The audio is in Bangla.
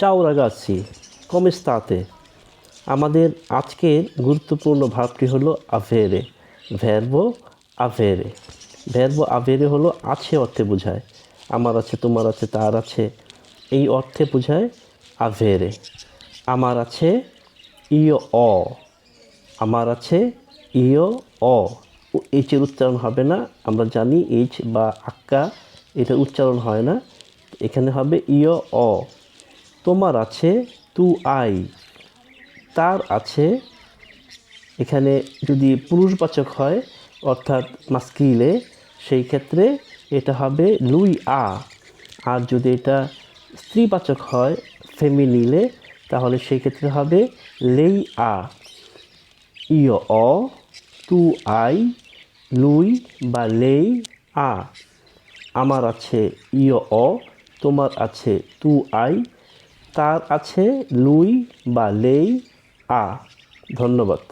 come state আমাদের আজকের গুরুত্বপূর্ণ ভাবটি হলো আভেরে। ভ্যারবো আভেরে ভ্যারবো আভেরে হলো আছে অর্থে বোঝায়। আমার আছে, তোমার আছে, তার আছে। এই অর্থে বোঝায় আভেরে। আমার আছে ইয় অ। আমার আছে ইয় অ। এইচের উচ্চারণ হবে না, আমরা জানি এইচ বা আক্কা, এটা উচ্চারণ হয় না। এখানে হবে ইয় অ। তোমার আছে তু আই। তার আছে, এখানে যদি পুরুষবাচক হয়, অর্থাৎ মাস্কিলে, সেই ক্ষেত্রে এটা হবে লুই আ। আর যদি এটা স্ত্রীবাচক হয়, ফেমিনিলে, তাহলে সেই ক্ষেত্রে হবে লেই আ। ইয় অ, তু আই, লুই বা লেই আ। আমার আছে ইয় অ, তোমার আছে তু আই তার আছে লুই বা লেই আ। ধন্যবাদ।